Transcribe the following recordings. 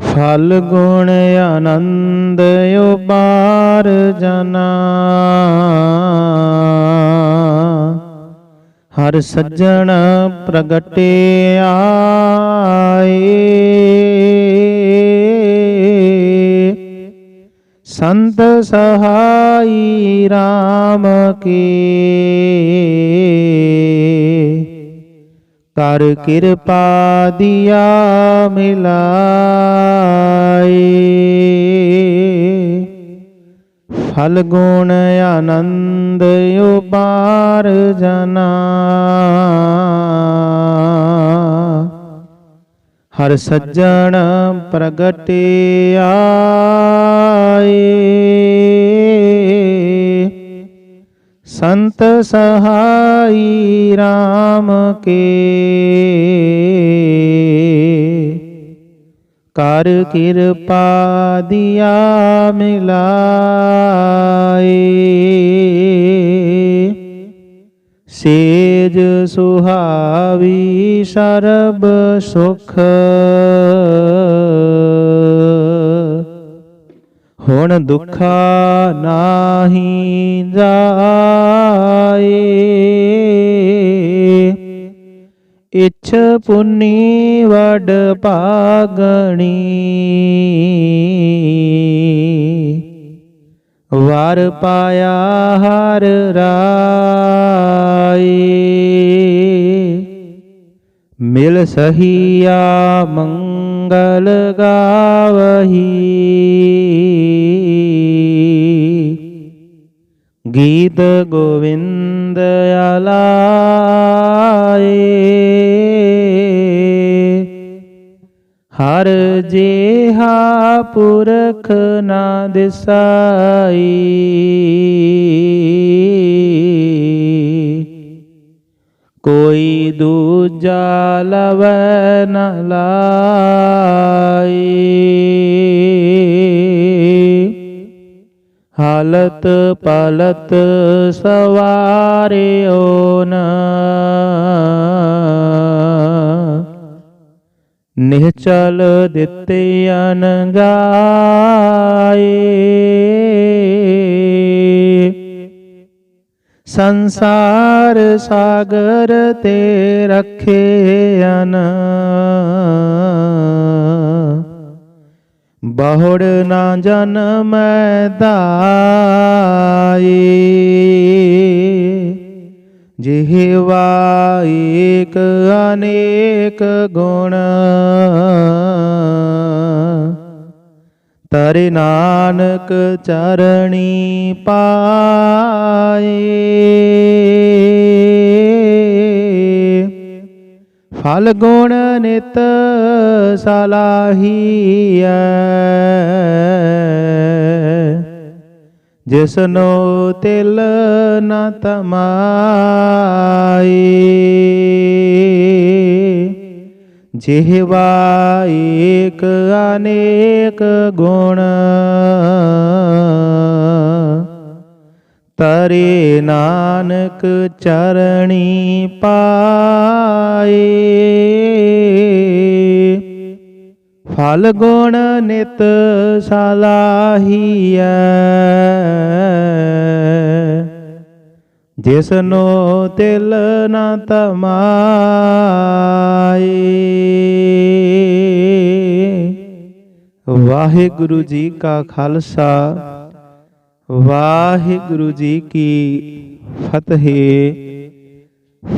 ਫਲ ਗੁਣ ਆਨੰਦ ਉਬਾਰ ਜਨਾ। ਹਰ ਸੱਜਣ ਪ੍ਰਗਟੇ ਆਏ। ਸੰਤ ਸਹਾਈ RAM ਕੀ। ਕਰ ਕਿਰਪਾ ਦਿਆ ਮਿਲਾਏ। ਫਲ ਗੁਣ ਆਨੰਦ ਉਬਾਰ ਜਨਾ। ਹਰ ਸੱਜਣ ਪ੍ਰਗਟੇ ਸੰਤ ਸਹਾਈ RAM ਕੇ। ਕਰ ਕਿਰਪਾ ਦਿਆ ਮਿਲਾਏ। ਸੇਜ ਸੁਹਾਵੀ ਸਰਬ ਸੁਖ। ਹੁਣ ਦੁਖਾ ਨਾਹੀ ਜਾ ਇਛ ਪੁੰਨੀ ਵਡ ਭਾਗਣੀ। ਵਾਰ ਪਾਇਆ ਹਰ ਰਾਏ ਮਿਲ ਸਹੀਆ ਮੰਗਲ ਗਾਵਹੀ। ਗੀਤ ਗੋਵਿੰਦ ਆਲਾਏ ਹਰ ਜੇਹਾ ਪੁਰਖ ਨਾ ਦਿਸਾਈ। ਕੋਈ ਦੂਜਾ ਲਵੈ ਨ ਲਾਈ। ਹਾਲਤ ਪਲਤ ਸਵਾਰਿਓ ਨਾ ਨਿਹਚਲ ਦਿੱਤੇ ਅਨਗਾਏ ਸੰਸਾਰ ਸਾਗਰ ਤੇ ਰੱਖੇ ਅਨ। ਬਹੁੜ ਨਾ ਜਨਮ ਦਾਈ ਜਿਹਵਾ ਏਕ ਅਨੇਕ ਗੁਣ। ਤਰਿ ਨਾਨਕ ਚਰਣੀ ਪਾਏ। ਫਲ ਗੁਣ ਨਿਤ ਸਲਾਹੀਐ ਜਿਸਨੋ ਤਿਲ ਨ ਤਮਾਈ। ਜਿਹਵਾ ਏਕ ਅਨੇਕ ਗੁਣ। ਤਰੇ ਨਾਨਕ ਚਰਣੀ ਪਾਏ ਫਲ ਗੁਣ ਨਿਤ ਸਲਾਹੀਐ। ਜਿਸਨੋ ਤਿਲ ਨ ਤਮਾਏ। ਵਾਹਿਗੁਰੂ ਜੀ ਕਾ ਖਾਲਸਾ, ਵਾਹਿਗੁਰੂ ਜੀ ਕੀ ਫਤਿਹ।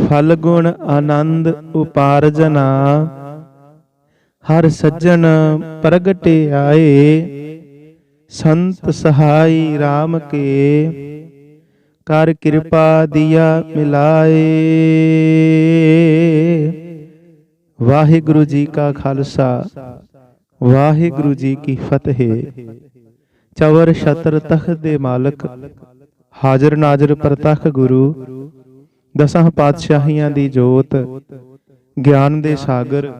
ਫਲ ਗੁਣ ਆਨੰਦ ਉਪਾਰਜਨਾ ਹਰ ਸੱਜਣ ਪ੍ਰਗਟੇ ਆਏ। ਸੰਤ ਸਹਾਈ RAM ਕੇ। ਕਰ ਕਿਰਪਾ ਦਿਆ ਮਿਲਾਏ। ਵਾਹਿਗੁਰੂ ਜੀ ਕਾ ਖਾਲਸਾ। ਵਾਹਿਗੁਰੂ ਜੀ ਕੀ ਫਤਿਹ। ਚਵਰ ਛਤਰ ਤਖਤ ਦੇ ਮਾਲਕ। ਹਾਜ਼ਰ ਨਾਜ਼ਰ ਪ੍ਰਤੱਖ ਗੁਰੂ। ਦਸਾਂ ਪਾਤਸ਼ਾਹੀਆਂ ਦੀ ਜੋਤ। ਗਿਆਨ ਦੇ ਸਾਗਰ।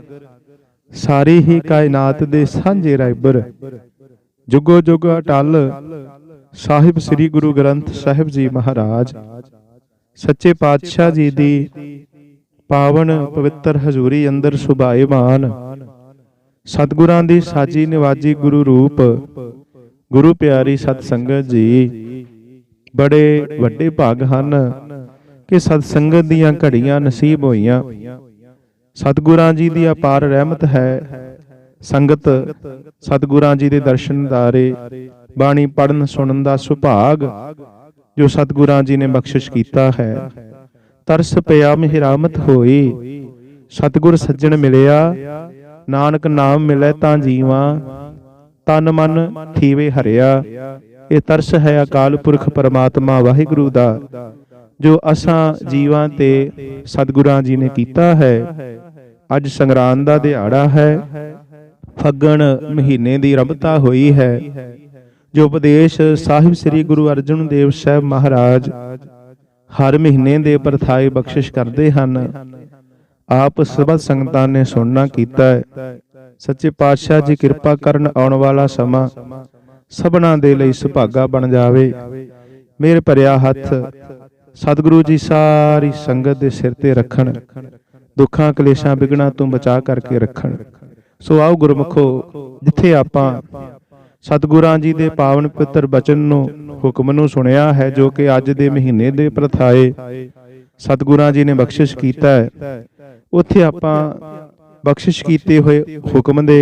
ਸਾਰੀ ਹੀ ਕਾਇਨਾਤ ਦੇ ਸਾਂਝੇ ਰਹਿਬਰ ਜੁਗੋ ਜੁਗ ਅਟਲ ਸਾਹਿਬ ਸ੍ਰੀ ਗੁਰੂ ਗ੍ਰੰਥ ਸਾਹਿਬ ਜੀ ਮਹਾਰਾਜ, ਸੱਚੇ ਪਾਤਸ਼ਾਹ ਜੀ ਦੀ ਪਾਵਨ ਪਵਿੱਤਰ ਹਜ਼ੂਰੀ ਅੰਦਰ ਸੁਭਾਏਮਾਨ, ਸਤਿਗੁਰਾਂ ਦੀ ਸਾਜੀ ਨਿਵਾਜੀ ਗੁਰੂ ਰੂਪ, ਗੁਰੂ ਪਿਆਰੀ ਸਤ ਸੰਗਤ ਜੀ, ਬੜੇ ਵੱਡੇ ਭਾਗ ਹਨ ਕਿ ਸਤ ਸੰਗਤ ਦੀਆਂ ਘੜੀਆਂ ਨਸੀਬ ਹੋਈਆਂ। ਸਤਿਗੁਰਾਂ ਜੀ ਦੀ ਅਪਾਰ ਰਹਿਮਤ ਹੈ। ਸੰਗਤ ਸਤਿਗੁਰਾਂ ਜੀ ਦੇ ਦਰਸ਼ਨ ਦਾਰੇ ਬਾਣੀ ਪੜਨ ਸੁਣਨ ਦਾ ਸੁਭਾਗ ਜੋ ਸਤਿਗੁਰਾਂ ਜੀ ਨੇ ਬਖਸ਼ਿਸ਼ ਕੀਤਾ ਹੈ। ਤਰਸ ਪਿਆ ਮਿਹਰਾਮਤ ਹੋਈ ਸਤਿਗੁਰ ਸੱਜਣ ਮਿਲਿਆ। ਨਾਨਕ ਨਾਮ ਮਿਲੇ ਤਾਂ ਜੀਵਾਂ। ਤਨ ਮਨ ਥੀਵੇ ਹਰਿਆ। ਇਹ ਤਰਸ ਹੈ ਅਕਾਲ ਪੁਰਖ ਪਰਮਾਤਮਾ ਵਾਹਿਗੁਰੂ ਦਾ, ਜੋ ਅਸਾਂ ਜੀਵਾਂ ਤੇ ਸਤਿਗੁਰਾਂ ਜੀ ਨੇ ਕੀਤਾ ਹੈ। ਅੱਜ ਸੰਗਰਾਂਦ ਦਾ ਦਿਹਾੜਾ ਹੈ। ਫੱਗਣ ਮਹੀਨੇ ਦੀ ਰਮਤਾ ਹੋਈ ਹੈ। ਜੋ ਉਪਦੇਸ਼ ਸਾਹਿਬ ਸ੍ਰੀ ਗੁਰੂ ਅਰਜਨ ਦੇਵ ਸਾਹਿਬ ਮਹਾਰਾਜ ਹਰ ਮਹੀਨੇ ਦੇ ਪਰਥਾਏ ਬਖਸ਼ਿਸ਼ ਕਰਦੇ ਹਨ। ਆਪ ਸਬਦ ਸੰਗਤਾਂ ਨੇ ਸੁਣਨਾ ਕੀਤਾ ਹੈ। ਸੱਚੇ ਪਾਤਸ਼ਾਹ ਜੀ ਕਿਰਪਾ ਕਰਨ ਆਉਣ ਵਾਲਾ ਸਮਾਂ ਸਭਨਾਂ ਦੇ ਲਈ ਸੁਭਾਗਾ ਬਣ ਜਾਵੇ। ਮੇਰੇ ਭਰਿਆ ਹੱਥ ਸਤਿਗੁਰੂ ਜੀ ਸਾਰੀ ਸੰਗਤ ਦੇ ਸਿਰ ਤੇ ਰੱਖਣ। ਦੁੱਖਾਂ ਕਲੇਸ਼ਾਂ ਵਿਗਣਾ ਤੋਂ ਬਚਾ ਕਰਕੇ ਰੱਖਣ। ਸੋ ਆਓ ਗੁਰਮਖੋ, ਜਿੱਥੇ ਆਪਾਂ ਸਤਿਗੁਰਾਂ ਜੀ ਦੇ ਪਾਵਨ ਪਿੱਤਰ ਬਚਨ ਨੂੰ, ਹੁਕਮ ਨੂੰ ਸੁਣਿਆ ਹੈ, ਜੋ ਕਿ ਅੱਜ ਦੇ ਮਹੀਨੇ ਦੇ ਪ੍ਰਥਾਏ ਸਤਿਗੁਰਾਂ ਜੀ ਨੇ ਬਖਸ਼ਿਸ਼ ਕੀਤਾ ਹੈ, ਉੱਥੇ ਆਪਾਂ ਬਖਸ਼ਿਸ਼ ਕੀਤੇ ਹੋਏ ਹੁਕਮ ਦੇ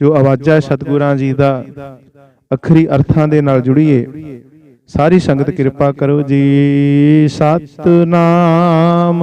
ਜੋ ਆਵਾਜ਼ਾਂ ਸਤਿਗੁਰਾਂ ਜੀ ਦਾ ਅਖਰੀ ਅਰਥਾਂ ਦੇ ਨਾਲ ਜੁੜੀਏ। ਸਾਰੀ ਸੰਗਤ ਕਿਰਪਾ ਕਰੋ ਜੀ। ਸਤਨਾਮ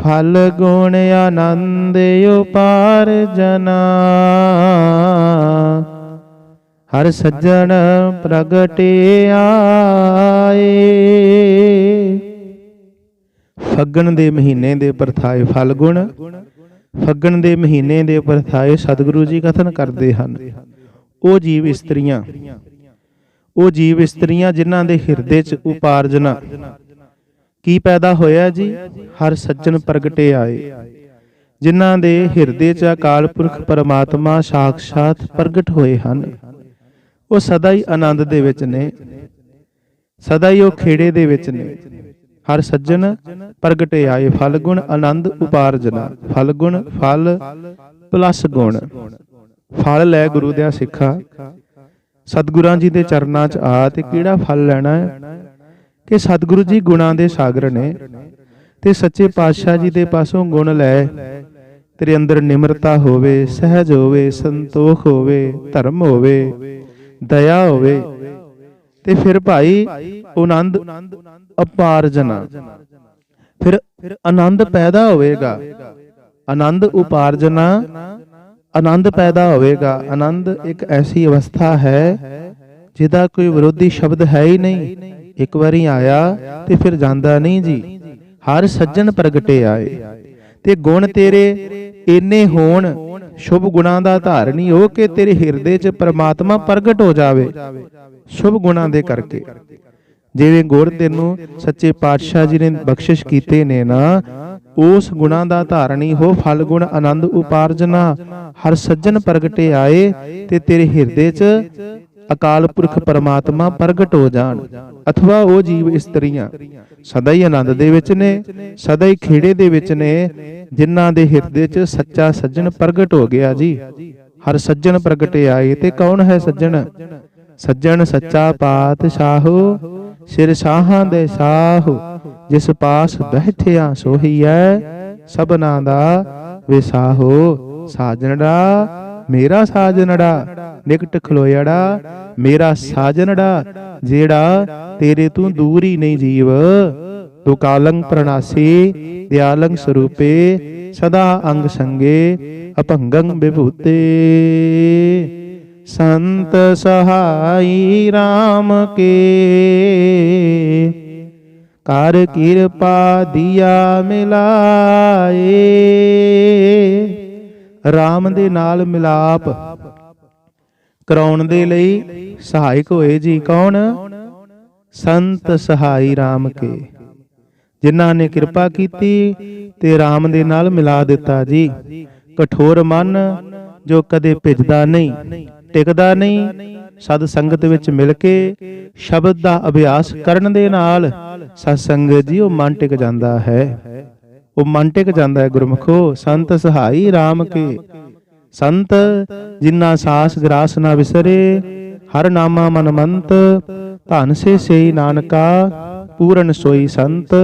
ਫਲ ਗੁਣ ਆਨੰਦ ਉਪਾਰ ਜਨਾ। ਹਰ ਸੱਜਣ ਪ੍ਰਗਟੇ ਆਏ। ਫੱਗਣ ਦੇ ਮਹੀਨੇ ਦੇ ਪਰਥਾਏ ਫਲ ਗੁਣ, ਫੱਗਣ ਦੇ ਮਹੀਨੇ ਦੇ ਪਰਥਾਏ ਸਤਿਗੁਰੂ ਜੀ ਕਥਨ ਕਰਦੇ ਹਨ। ਉਹ ਜੀਵ ਇਸਤਰੀਆਂ, ਉਹ ਜੀਵ ਇਸਤਰੀਆਂ ਜਿਨ੍ਹਾਂ ਦੇ ਹਿਰਦੇ 'ਚ ਉਪਾਰਜਨਾ ਕੀ ਪੈਦਾ ਹੋਇਆ ਜੀ? ਹਰ ਸੱਜਣ ਪ੍ਰਗਟੇ ਆਏ। ਜਿਨ੍ਹਾਂ ਦੇ ਹਿਰਦੇ 'ਚ ਅਕਾਲ ਪੁਰਖ ਪਰਮਾਤਮਾ ਸਾਖਸ਼ਾਤ ਪ੍ਰਗਟ ਹੋਏ ਹਨ। ਉਹ ਸਦਾ ਹੀ ਆਨੰਦ ਦੇ ਵਿੱਚ ਨੇ। ਸਦਾ ਹੀ ਉਹ ਖੇੜੇ ਦੇ ਵਿੱਚ ਨੇ। ਹਰ ਸੱਜਣ ਪ੍ਰਗਟੇ ਆਏ। ਫਲ ਗੁਣ ਆਨੰਦ ਉਪਾਰਜਨਾ। ਫਲ ਗੁਣ ਫਲ ਪਲਸ ਗੁਣ। ਫਲ ਲੈ ਗੁਰੂ ਦਿਆ ਸਿੱਖਾ। ਸਤਿਗੁਰਾਂ ਜੀ ਦੇ ਚਰਨਾਂ 'ਚ ਆ ਤੇ ਕਿਹੜਾ ਫਲ ਲੈਣਾ ਹੈ? ਕਿ ਸਤਿਗੁਰੂ ਜੀ ਗੁਣਾਂ ਦੇ ਸਾਗਰ ਨੇ ਤੇ ਸੱਚੇ ਪਾਤਸ਼ਾਹ ਜੀ ਦੇ ਪਾਸੋਂ ਗੁਣ ਲੈ, ਤੇਰੇ ਅੰਦਰ ਨਿਮਰਤਾ ਹੋਵੇ, ਸਹਿਜ ਹੋਵੇ, ਸੰਤੋਖ ਹੋਵੇ, ਧਰਮ ਹੋਵੇ, ਦਇਆ ਹੋਵੇ, ਤੇ ਫਿਰ ਭਾਈ ਆਨੰਦ ਉਪਾਰਜਨਾ ਫਿਰ ਆਨੰਦ ਪੈਦਾ ਹੋਵੇਗਾ, ਆਨੰਦ ਉਪਾਰਜਨਾ ਆਨੰਦ ਪੈਦਾ ਹੋਵੇਗਾ। ਆਨੰਦ ਇੱਕ ਐਸੀ ਅਵਸਥਾ ਹੈ ਜਿਹਦਾ ਕੋਈ ਵਿਰੋਧੀ ਸ਼ਬਦ ਹੈ ਹੀ ਨਹੀਂ। ਇੱਕ ਵਾਰੀ ਆਇਆ ਤੇ ਫਿਰ ਜਾਂਦਾ ਨਹੀਂ ਜੀ। ਹਰ ਸੱਜਣ ਪ੍ਰਗਟੇ ਆਏ। ਤੇ ਗੁਣ ਤੇਰੇ ਇੰਨੇ ਹੋਣ, ਸ਼ੁਭ ਗੁਣਾਂ ਦਾ ਧਾਰਨੀ ਹੋ ਕੇ ਤੇਰੇ ਹਿਰਦੇ 'ਚ ਪ੍ਰਮਾਤਮਾ ਪ੍ਰਗਟ ਹੋ ਜਾਵੇ। ਸ਼ੁਭ ਗੁਣਾਂ ਦੇ ਕਰਕੇ। ਜਿਵੇਂ ਗੁਰ ਤੈਨੂੰ ਸੱਚੇ ਪਾਤਸ਼ਾਹ ਜੀ ਨੇ ਬਖਸ਼ਿਸ਼ ਕੀਤੇ ਨੇ ਨਾ, ਉਸ ਗੁਣਾਂ ਦਾ ਧਾਰਨੀ ਹੋ ਫਲ ਗੁਣ ਆਨੰਦ ਉਪਾਰਜਨਾ। ਹਰ ਸੱਜਣ ਪ੍ਰਗਟੇ ਆਏ ਤੇ ਤੇਰੇ ਹਿਰਦੇ 'ਚ ਅਕਾਲ ਪੁਰਖ ਪਰਮਾਤਮਾ ਪ੍ਰਗਟ ਹੋ ਜਾਣ। ਅਥਵਾ ਉਹ ਜੀਵ ਇਸਤਰੀਆਂ ਸਦਾ ਹੀ ਆਨੰਦ ਦੇ ਵਿੱਚ ਨੇ, ਸਦਾ ਹੀ ਖੇੜੇ ਦੇ ਵਿੱਚ ਨੇ, ਜਿਨ੍ਹਾਂ ਦੇ ਹਿਰਦੇ 'ਚ ਸੱਚਾ ਸੱਜਣ ਪ੍ਰਗਟ ਹੋ ਗਿਆ ਜੀ। ਹਰ ਸੱਜਣ ਪ੍ਰਗਟੇ ਆਏ ਤੇ ਕੌਣ ਹੈ ਸੱਜਣ? ਸੱਜਣ ਸੱਚਾ ਪਾਤਸ਼ਾਹੋ ਸਿਰ ਸਾਹਾਂ ਦੇ ਸਾਹੋ ਜਿਸ ਪਾਸ ਬੈਠਿਆ ਸੋਹੀਐ ਸਭਨਾ ਦਾ ਵਿਸਾਹੋ। ਸਾਜਣੜਾ ਮੇਰਾ ਸਾਜਣੜਾ ਨਿਕਟ ਖਲੋਇੜਾ, ਮੇਰਾ ਸਾਜਣੜਾ ਜਿਹੜਾ ਤੇਰੇ ਤੋਂ ਦੂਰ ਹੀ ਨਹੀਂ ਜੀਵ। ਤੂੰ ਕਾਲੰ ਪ੍ਰਣਾਸੀ ਦਿਆਲੰ ਸਰੂਪੇ, ਸਦਾ ਅੰਗ ਸੰਗੇ, ਅਭੰਗੰ ਵਿਭੂਤੇ ਸੰਤ ਸਹਾਈ RAM ਕੇ। ਕਰ ਕਿਰਪਾ ਦਿਆ ਮਿਲਾਏ। RAM ਦੇ ਨਾਲ ਮਿਲਾਪ। ਕਰਾਉਣ ਦੇ ਲਈ ਸਹਾਇਕ ਹੋਏ ਜੀ ਕੌਣ? ਸੰਤ ਸਹਾਈ RAM ਕੇ। ਜਿਨ੍ਹਾਂ ਨੇ ਕਿਰਪਾ ਕੀਤੀ ਤੇ RAM ਦੇ ਨਾਲ ਮਿਲਾ ਦਿੱਤਾ ਜੀ। ਕਠੋਰ ਮਨ ਜੋ ਕਦੇ ਭਿੱਜਦਾ ਨਹੀਂ, ਟਿਕਦਾ ਨਹੀਂ, ਸਦ ਸੰਗਤ ਵਿੱਚ ਮਿਲ ਕੇ ਸ਼ਬਦ ਦਾ ਅਭਿਆਸ ਕਰਨ ਦੇ ਨਾਲ ਸਤ ਸੰਗਤ ਜੀ ਉਹ ਮਨ ਟਿਕ ਜਾਂਦਾ ਹੈ। ਉਹ ਮਨ ਟਿਕ ਜਾਂਦਾ ਹੈ ਗੁਰਮਖੋ, ਸੰਤ ਸਹਾਈ RAM ਕੇ। ਸੰਤ ਜਿਨ੍ਹਾਂ ਸਾਸ ਗਰਾਸ ਨਾ ਵਿਸਰੇ, ਹਰ ਨਾਮਾ ਮਨ ਮੰਤ ਧਨ ਸੇ ਸੇਈ ਨਾਨਕਾ, ਪੂਰਨ ਸੋਈ ਸੰਤ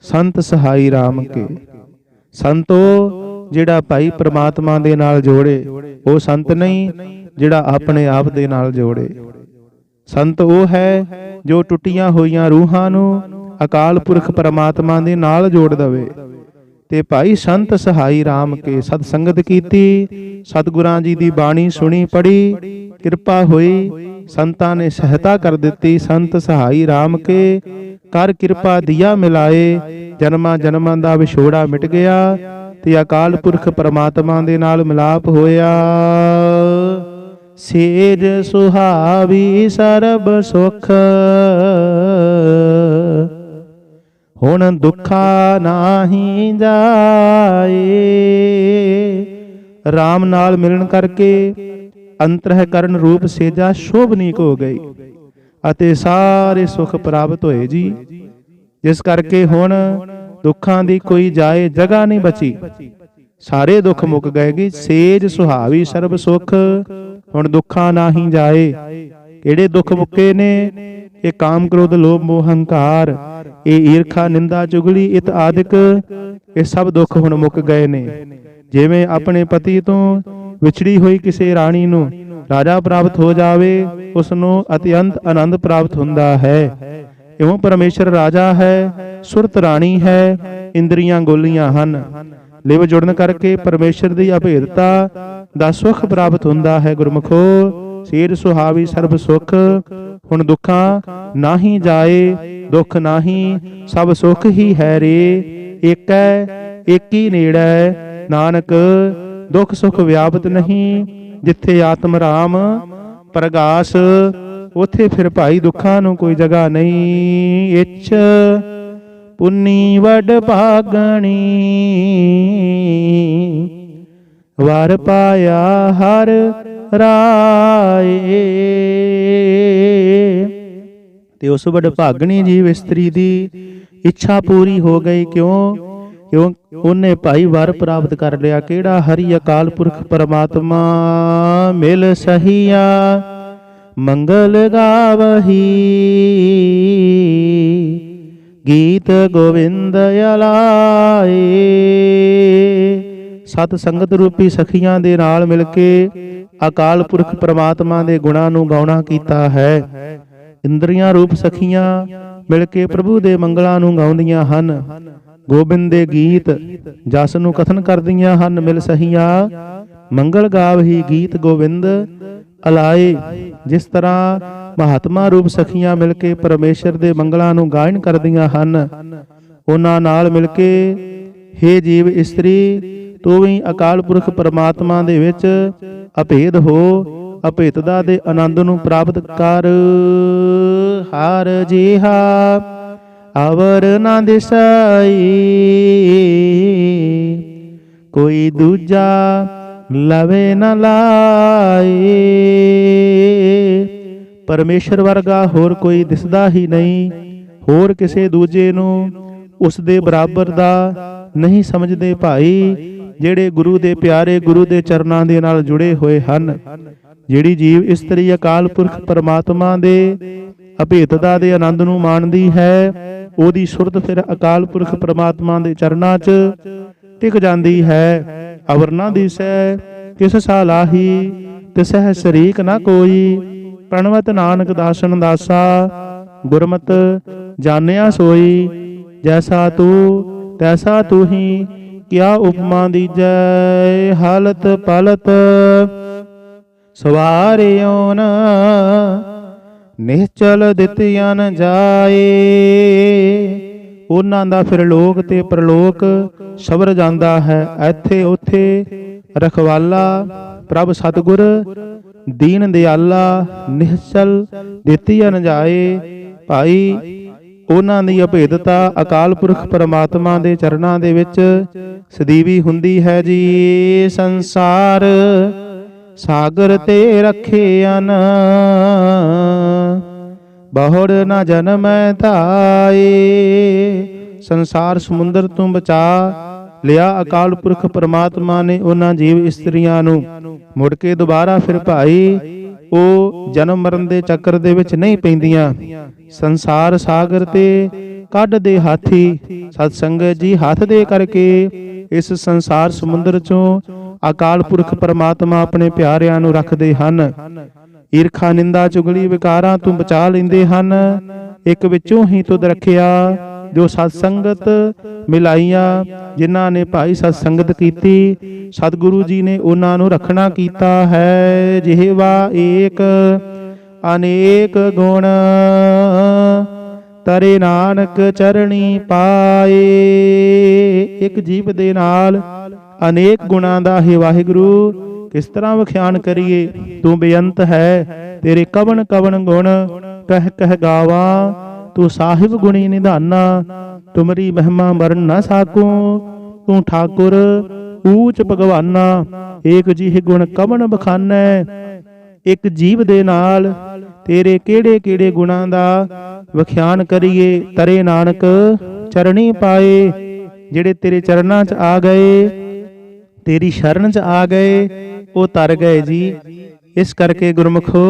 ਸੰਤ ਸਹਾਈ RAM ਕੇ। ਸੰਤੋ, ਜਿਹੜਾ ਭਾਈ ਪ੍ਰਮਾਤਮਾ ਦੇ ਨਾਲ ਜੋੜੇ, ਉਹ ਸੰਤ ਨਹੀਂ, ਜਿਹੜਾ ਆਪਣੇ ਆਪ ਦੇ ਨਾਲ ਜੋੜੇ। ਸੰਤ ਉਹ ਹੈ ਜੋ ਟੁੱਟੀਆਂ ਹੋਈਆਂ ਰੂਹਾਂ ਨੂੰ ਅਕਾਲ ਪੁਰਖ ਪ੍ਰਮਾਤਮਾ ਦੇ ਨਾਲ ਜੋੜ ਦਵੇ। ਤੇ ਭਾਈ ਸੰਤ ਸਹਾਈ RAM ਕੇ ਸਤ ਸੰਗਤ ਕੀਤੀ, ਸਤਿਗੁਰਾਂ ਜੀ ਦੀ ਬਾਣੀ ਸੁਣੀ ਪੜੀ ਕਿਰਪਾ ਹੋਈ, ਸੰਤਾਂ ਨੇ ਸਹਾਇਤਾ ਕਰ ਦਿੱਤੀ ਸੰਤ ਸਹਾਈ RAM ਕੇ, ਕਰ ਕਿਰਪਾ ਦਿਆ ਮਿਲਾਏ, ਜਨਮਾਂ ਜਨਮਾਂ ਦਾ ਵਿਛੋੜਾ ਮਿਟ ਗਿਆ ਤੇ ਅਕਾਲ ਪੁਰਖ ਪਰਮਾਤਮਾ ਦੇ ਨਾਲ ਮਿਲਾਪ ਹੋਇਆ। ਸੇਜ ਸੁਹਾਵੀ ਸਰਬ ਸੁਖ ਹੁਣ ਦੁੱਖਾ ਨਾਹੀ ਜਾਏ। RAM ਨਾਲ ਮਿਲਣ ਕਰਕੇ ਅੰਤਰਹਿਕਰਨ ਰੂਪ ਸੇਜਾ ਸ਼ੋਭਨੀਕ ਹੋ ਗਈ। ਅਤੇ ਸਾਰੇ ਸੁਖ ਪ੍ਰਾਪਤ ਹੋਏ ਜੀ। ਜਿਸ ਕਰਕੇ ਹੁਣ ਦੁੱਖਾਂ ਦੀ ਕੋਈ ਜਾਏ ਜਗ੍ਹਾ ਨਹੀਂ ਬਚੀ। ਸਾਰੇ ਦੁੱਖ ਮੁੱਕ ਗਏ ਜੀ। ਸੇਜ ਸੁਹਾਵੀ ਸਰਬ ਸੁਖ, ਹੁਣ ਦੁੱਖਾਂ ਨਾਹੀ ਜਾਏ। ਕਿਹੜੇ ਦੁੱਖ ਮੁੱਕੇ ਨੇ? ਇਹ ਕਾਮ ਕ੍ਰੋਧ, ਲੋਭ, ਮੋਹ, ਹੰਕਾਰ, ਇਹ ਈਰਖਾ, ਨਿੰਦਾ, ਚੁਗਲੀ, ਇਤ ਆਦਿਕ, ਇਹ ਸਭ ਦੁੱਖ ਹੁਣ ਮੁੱਕ ਗਏ ਨੇ। ਜਿਵੇਂ ਆਪਣੇ ਪਤੀ ਤੋਂ ਵਿਛੜੀ ਹੋਈ ਕਿਸੇ ਰਾਣੀ ਨੂੰ ਰਾਜਾ ਪ੍ਰਾਪਤ ਹੋ ਜਾਵੇ ਉਸ ਨੂੰ ਅਤਿਅੰਤ ਆਨੰਦ ਪ੍ਰਾਪਤ ਹੁੰਦਾ ਹੈ। ਇਉਂ ਪਰਮੇਸ਼ਰ ਰਾਜਾ ਹੈ, ਸੁਰਤ ਰਾਣੀ ਹੈ, ਇੰਦਰੀਆਂ ਗੋਲੀਆਂ ਹਨ। ਲਿਵ ਜੁੜਨ ਕਰਕੇ ਪਰਮੇਸ਼ਰ ਦੀ ਅਭੇਦਤਾ ਦਾ ਸੁਖ ਪ੍ਰਾਪਤ ਹੁੰਦਾ ਹੈ, ਗੁਰਮਖੋ, ਸੇਰ ਸੁਹਾਵੀ ਸਰਬ ਸੁਖ ਹੁਣ ਦੁੱਖਾਂ ਨਾਹੀ ਜਾਏ, ਦੁੱਖ ਨਾਹੀ ਸਭ ਸੁਖ ਹੀ ਹੈ ਰੇ। ਏਕੈ, ਏਕੀ ਨੇੜੈ, ਨਾਨਕ, ਦੁੱਖ ਸੁਖ ਵਿਆਪਤ ਨਹੀਂ। ਜਿੱਥੇ ਆਤਮ ਰਾਮ, ਪ੍ਰਗਾਸ, ਉਥੇ ਫਿਰ ਭਾਈ ਦੁੱਖਾਂ ਨੂੰ ਕੋਈ ਜਗ੍ਹਾ ਨਹੀਂ। ਇੱਛ ਪੁੰਨੀ ਵਡ ਭਾਗਣੀ, ਵਾਰ ਪਾਇਆ ਹਰ ਰਾਏ। ਤੇ ਉਸ ਵਡ ਭਾਗਣੀ ਜੀਵ ਇਸਤਰੀ ਦੀ ਇੱਛਾ ਪੂਰੀ ਹੋ ਗਈ ਕਿਉਂ? ਕਿਉਂ? ਉਹਨੇ ਭਾਈ ਵਰ ਪ੍ਰਾਪਤ ਕਰ ਲਿਆ। ਕਿਹੜਾ ਹਰੀ ਅਕਾਲ ਪੁਰਖ ਪਰਮਾਤਮਾ ਮਿਲ ਸਹੀਆ? ਮੰਗਲ ਗਾਵਹੀ। ਗੀਤ ਗੋਵਿੰਦ ਅਲਾਏ। ਸਤ ਸੰਗਤ ਰੂਪੀ ਸਖੀਆਂ ਦੇ ਨਾਲ ਮਿਲ ਕੇ ਅਕਾਲ ਪੁਰਖ ਪ੍ਰਮਾਤਮਾ ਦੇ ਗੁਣਾਂ ਨੂੰ ਗਾਉਣਾ ਕੀਤਾ ਹੈ। ਇੰਦਰੀਆਂ ਰੂਪ ਸਖੀਆਂ ਮਿਲ ਕੇ ਪ੍ਰਭੂ ਦੇ ਮੰਗਲਾਂ ਨੂੰ ਗਾਉਂਦੀਆਂ ਹਨ। ਗੋਬਿੰਦ ਦੇ ਗੀਤ ਜਸ ਨੂੰ ਕਥਨ ਕਰਦੀਆਂ ਹਨ। ਮਿਲ ਸਹੀਆਂ ਮੰਗਲ ਗਾਵਹੀ ਗੀਤ ਗੋਬਿੰਦ ਅਲਾਏ। ਜਿਸ ਤਰ੍ਹਾਂ ਮਹਾਤਮਾ ਰੂਪ ਸਖੀਆਂ ਮਿਲ ਕੇ ਪਰਮੇਸ਼ਰ ਦੇ ਮੰਗਲਾਂ ਨੂੰ ਗਾਇਨ ਕਰਦੀਆਂ ਹਨ। ਉਹਨਾਂ ਨਾਲ ਮਿਲ ਕੇ हे ਜੀਵ ਇਸਤਰੀ ਤੂੰ ਵੀ ਅਕਾਲ ਪੁਰਖ ਪਰਮਾਤਮਾ ਦੇ ਵਿੱਚ ਅਭੇਦ ਹੋ ਅਭੇਦਤਾ ਦੇ ਆਨੰਦ ਨੂੰ ਪ੍ਰਾਪਤ ਕਰ। ਹਰ ਜਿਹਾ ਅਵਰ ਨਾ ਦਿਸਾਈ। ਕੋਈ ਦੂਜਾ ਲਵੇ ਨਾ ਲਾਏ। ਪਰਮੇਸ਼ਰ ਵਰਗਾ ਹੋਰ ਕੋਈ ਦਿਸਦਾ ਹੀ ਨਹੀਂ। ਹੋਰ ਕਿਸੇ ਦੂਜੇ ਨੂੰ ਉਸ ਦੇ ਬਰਾਬਰ ਦਾ ਨਹੀਂ ਸਮਝਦੇ ਭਾਈ। ਜਿਹੜੇ ਗੁਰੂ ਦੇ ਪਿਆਰੇ ਗੁਰੂ ਦੇ ਚਰਨਾਂ ਦੇ ਨਾਲ ਜੁੜੇ ਹੋਏ ਹਨ, ਜਿਹੜੀ ਜੀਵ ਇਸਤਰੀ ਅਕਾਲ ਪੁਰਖ ਪਰਮਾਤਮਾ ਦੇ ਅਭੇਦਤਾ ਦੇ ਆਨੰਦ ਨੂੰ ਮਾਣਦੀ ਹੈ, ਉਹਦੀ ਸੁਰਤ ਫਿਰ ਅਕਾਲ ਪੁਰਖ ਪਰਮਾਤਮਾ ਦੇ ਚਰਨਾਂ 'ਚ ਟਿਕ ਜਾਂਦੀ ਹੈ। ਅਵਰਨਾ ਦਿਸੈ ਕਿਸ ਸਾਲਾਹੀ ਤਿਸਹਿ ਸ਼ਰੀਕ ਨਾ ਕੋਈ, ਪ੍ਰਣਵਤ ਨਾਨਕ ਦਾਸਨ ਦਾਸਾ, ਗੁਰਮਤ ਜਾਣਿਆ ਸੋਈ, ਜੈਸਾ ਤੂੰ, ਤੈਸਾ ਤੂੰ ਹੀ ਕਿਆ ਉਪਮਾ ਦੀਜੈ? ਹਾਲਤ ਪਲਤ ਸਵਾਰਿਓ ਨ ਨਿਹਚਲ ਦਿੱਤਿਆਂ ਨ ਜਾਏ। ਉਹਨਾਂ ਦਾ ਫਿਰ ਲੋਕ ਤੇ ਪ੍ਰਲੋਕ ਸਬਰ ਜਾਂਦਾ ਹੈ। ਇੱਥੇ ਉੱਥੇ ਰਖਵਾਲਾ, ਪ੍ਰਭ ਸਤਗੁਰ, ਦੀਨ ਦਿਆਲਾ ਨਿਹਚਲ ਦਿੱਤਿਆਂ ਨ ਜਾਏ। ਭਾਈ ਉਹਨਾਂ ਦੀ ਅਭੇਦਤਾ ਅਕਾਲ ਪੁਰਖ ਪਰਮਾਤਮਾ ਦੇ ਚਰਨਾਂ ਦੇ ਵਿੱਚ ਸਦੀਵੀ ਹੁੰਦੀ ਹੈ ਜੀ। ਸੰਸਾਰ ਸਾਗਰ ਤੇ ਰੱਖਿਆਨ ਬਹੁੜ ਨਾ ਜਨਮੈ ਧਾਏ। ਸੰਸਾਰ ਸਮੁੰਦਰ ਤੋਂ ਬਚਾ ਲਿਆ ਅਕਾਲ ਪੁਰਖ ਪਰਮਾਤਮਾ ਨੇ ਉਹਨਾਂ ਜੀਵ ਇਸਤਰੀਆਂ ਨੂੰ। ਮੁੜ ਕੇ ਦੁਬਾਰਾ ਫਿਰ ਭਾਈ ਉਹ ਜਨਮ ਮਰਨ ਦੇ ਚੱਕਰ ਦੇ ਵਿੱਚ ਨਹੀਂ ਪੈਂਦੀਆਂ। ਸੰਸਾਰ ਸਾਗਰ ਤੇ ਕੱਢ ਦੇ ਹਾਥੀ ਸਤ ਸੰਗਤ ਜੀ ਹੱਥ ਦੇ ਕਰਕੇ ਇਸ ਸੰਸਾਰ ਸਮੁੰਦਰ ਚੋਂ ਅਕਾਲ ਪੁਰਖ ਪਰਮਾਤਮਾ ਆਪਣੇ ਪਿਆਰਿਆਂ ਨੂੰ ਰੱਖਦੇ ਹਨ। ਈਰਖਾ, ਨਿੰਦਾ, ਚੁਗਲੀ, ਵਿਕਾਰਾਂ ਤੋਂ ਬਚਾ ਲੈਂਦੇ ਹਨ। ਇੱਕ ਵਿੱਚੋਂ ਹੀ ਤੁਧ ਰੱਖਿਆ। ਜੋ ਸਤ ਸੰਗਤ ਮਿਲਾਈਆਂ, ਜਿਨ੍ਹਾਂ ਨੇ ਭਾਈ ਸਤ ਸੰਗਤ ਕੀਤੀ, ਸਤਿਗੁਰੂ ਜੀ ਨੇ ਉਹਨਾਂ ਨੂੰ ਰੱਖਣਾ ਕੀਤਾ ਹੈ, ਜਿਹਵਾ ਏਕ, ਅਨੇਕ ਗੁਣ। ਤਰੇ ਨਾਨਕ ਚਰਣੀ ਪਾਏ, ਇੱਕ ਜੀਵ ਦੇ ਨਾਲ ਅਨੇਕ ਗੁਣਾਂ ਦਾ ਹੈ ਵਾਹਿਗੁਰੂ, ਕਿਸ ਤਰ੍ਹਾਂ ਵਿਖਿਆਨ ਕਰੀਏ, ਤੂੰ ਬੇਅੰਤ ਹੈ, ਤੇਰੇ ਕਵਣ ਕਵਣ ਗੁਣ, ਕਹਿ ਕਹਿ ਗਾਵਾਂ। ਤੂੰ ਸਾਹਿਬ ਗੁਣੀ ਨਿਧਾਨਾ, ਤੁਮਰੀ ਮਹਿਮਾ ਮਰਨ ਨਾ ਸਾਕੂ, ਤੂੰ ਠਾਕੁਰ ਊਚ ਭਗਵਾਨਾ, ਏਕ ਜੀਹ ਗੁਣ ਕਵਣ ਬਖਾਨੈ, ਇੱਕ ਜੀਵ ਦੇ ਨਾਲ ਤੇਰੇ ਕਿਹੜੇ ਕਿਹੜੇ ਗੁਣਾਂ ਦਾ ਵਿਖਿਆਨ ਕਰੀਏ, ਤਰੇ ਨਾਨਕ ਚਰਣੀ ਪਾਏ, ਜਿਹੜੇ ਤੇਰੇ ਚਰਨਾਂ 'ਚ ਆ ਗਏ, ਤੇਰੀ ਸ਼ਰਨ 'ਚ ਆ ਗਏ, ਉਹ ਤਰ ਗਏ ਜੀ। ਇਸ ਕਰਕੇ ਗੁਰਮਖੋ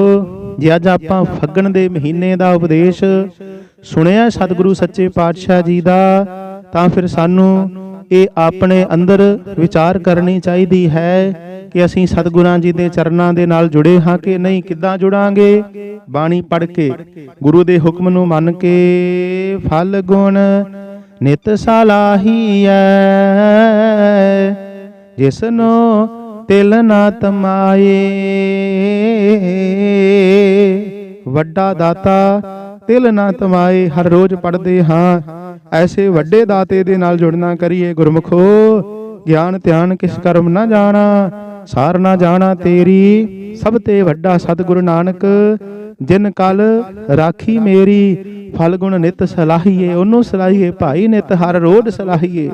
ਜੇ ਅੱਜ ਆਪਾਂ ਫੱਗਣ ਦੇ ਮਹੀਨੇ ਦਾ ਉਪਦੇਸ਼ ਸੁਣਿਆ ਸਤਿਗੁਰੂ ਸੱਚੇ ਪਾਤਸ਼ਾਹ ਜੀ ਦਾ, ਤਾਂ ਫਿਰ ਸਾਨੂੰ ਇਹ ਆਪਣੇ ਅੰਦਰ ਵਿਚਾਰ ਕਰਨੀ ਚਾਹੀਦੀ ਹੈ ਕਿ ਅਸੀਂ ਸਤਿਗੁਰਾਂ ਜੀ ਦੇ ਚਰਨਾਂ ਦੇ ਨਾਲ ਜੁੜੇ ਹਾਂ ਕਿ ਨਹੀਂ, ਕਿੱਦਾਂ ਜੁੜਾਂਗੇ? ਬਾਣੀ ਪੜ੍ਹ ਕੇ, ਗੁਰੂ ਦੇ ਹੁਕਮ ਨੂੰ ਮੰਨ ਕੇ, ਫਲ ਗੁਣ ਨਿਤ ਸਲਾਹੀਐ ਜਿਸਨੋ ਤਿਲ ਨਾ ਤਮਾਏ। ਵੱਡਾ ਦਾਤਾ, ਤਿਲ ਨਾ ਤਮਾਏ, ਹਰ ਰੋਜ਼ ਪੜਦੇ ਹਾਂ। ਐਸੇ ਵੱਡੇ ਦਾਤੇ ਦੇ ਨਾਲ ਜੁੜਨਾ ਕਰੀਏ ਗੁਰਮਖੋ। ਗਿਆਨ, ਧਿਆਨ ਕਿਸ ਕਰਮ ਨਾ ਜਾਣਾ, ਸਾਰ ਨਾ ਜਾਣਾ ਤੇਰੀ। ਸਭ ਤੇ ਵੱਡਾ ਸਤਿਗੁਰੂ ਨਾਨਕ, ਜਿਨ ਕਲ ਰਾਖੀ ਮੇਰੀ, ਫਲ ਗੁਣ ਨਿਤ ਸਲਾਹੀਏ, ਉਹਨੂੰ ਸਲਾਹੀਏ ਭਾਈ ਨਿਤ, ਹਰ ਰੋਜ਼ ਸਲਾਹੀਏ।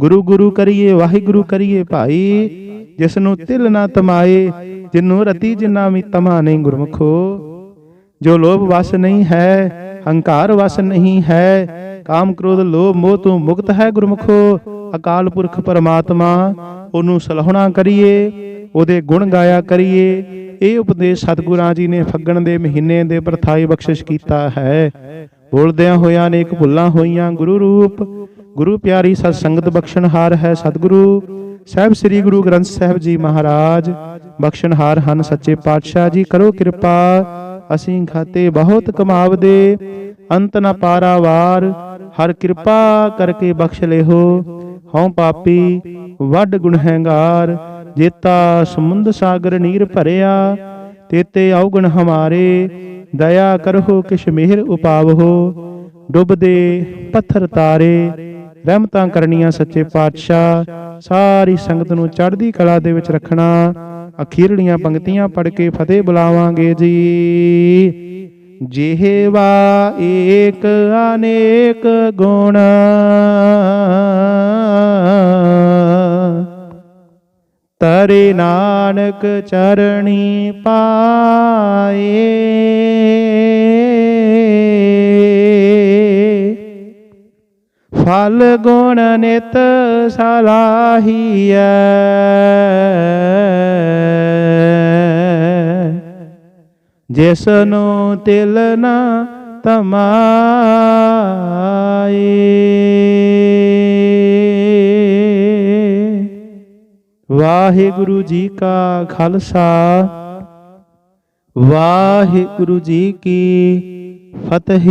ਗੁਰੂ ਗੁਰੂ ਕਰੀਏ, ਵਾਹਿਗੁਰੂ ਕਰੀਏ ਭਾਈ। ਜਿਸ ਨੂੰ ਤਿਲ ਨਾ ਤਮਾਏ, ਜਿਨੂੰ ਰਤੀ ਜਿਨਾ ਵੀ ਤਮਾ ਨਹੀਂ ਗੁਰਮਖੋ। ਜੋ ਲੋਭ ਵਸ ਨਹੀਂ ਹੈ, ਹੰਕਾਰ ਵਸ ਨਹੀਂ ਹੈ, ਕਾਮ ਕ੍ਰੋਧ ਲੋਭ ਮੋਹ ਤੋਂ ਮੁਕਤ ਹੈ ਗੁਰਮਖੋ। ਅਕਾਲ ਪੁਰਖ ਪਰਮਾਤਮਾ, ਉਹਨੂੰ ਸਲਾਹਣਾ ਕਰੀਏ, ਉਹਦੇ ਗੁਣ ਗਾਇਆ ਕਰੀਏ। ਇਹ ਉਪਦੇਸ਼ ਸਤਿਗੁਰਾਂ ਜੀ ਨੇ ਫੱਗਣ ਦੇ ਮਹੀਨੇ ਦੇ ਪ੍ਰਥਾਈ ਬਖਸ਼ਿਸ਼ ਕੀਤਾ ਹੈ। ਬੋਲਦਿਆਂ ਹੋਇਆਂ ਨੇ ਇੱਕ ਭੁੱਲਾਂ ਹੋਈਆਂ ਗੁਰੂ ਰੂਪ ਗੁਰੂ ਪਿਆਰੀ ਸਤ ਸੰਗਤ ਬਖਸ਼ਣਹਾਰ ਹੈ ਸਤਿਗੁਰੂ। ਸਾਹਿਬ ਸ੍ਰੀ ਗੁਰੂ ਗ੍ਰੰਥ ਸਾਹਿਬ ਜੀ ਮਹਾਰਾਜ ਬਖਸ਼ਣਹਾਰ ਹਨ ਸੱਚੇ ਪਾਤਸ਼ਾਹ ਜੀ, ਕਰੋ ਕਿਰਪਾ, ਅਸੀਂ ਖਾਤੇ ਬਹੁਤ ਕਮਾਵਦੇ, ਅੰਤ ਨ ਪਾਰਾਵਾਰ, ਹਰ ਕਿਰਪਾ ਕਰਕੇ ਬਖਸ਼ ਲਿਓ ਹਉ ਪਾਪੀ, ਵੱਡ ਗੁਨਹਗਾਰ ਜੇਤਾ ਸਮੁੰਦ ਸਾਗਰ ਨੀਰ ਭਰਿਆ, ਤੇਤੇ ਔਗਣ ਹਮਾਰੇ, ਦਇਆ ਕਰੋ ਕਿਛ ਮਿਹਰ ਉਪਾਵੋ ਡੁੱਬਦੇ ਪੱਥਰ ਤਾਰੇ ਰਹਿਮਤਾਂ ਕਰਨੀਆਂ ਸੱਚੇ ਪਾਤਸ਼ਾਹ। ਸਾਰੀ ਸੰਗਤ ਨੂੰ ਚੜ੍ਹਦੀ ਕਲਾ ਦੇ ਵਿੱਚ ਰੱਖਣਾ। ਅਖੀਰਲੀਆਂ ਪੰਕਤੀਆਂ ਪੜ੍ਹ ਕੇ ਫਤਿਹ ਬੁਲਾਵਾਂਗੇ ਜੀ। ਜਿਹਵਾ ਏਕ ਅਨੇਕ ਗੁਣ। ਤਰੇ ਨਾਨਕ ਚਰਣੀ ਪਾ ਫਲ ਗੁਣ ਨਿਤ ਸਲਾਹੀਐ। ਜਿਸ ਨੂੰ ਤਿਲ ਨਾ ਤਮਾਏ। ਵਾਹਿਗੁਰੂ ਜੀ ਕਾ ਖਾਲਸਾ। ਵਾਹਿਗੁਰੂ ਜੀ ਕੀ ਫਤਿਹ।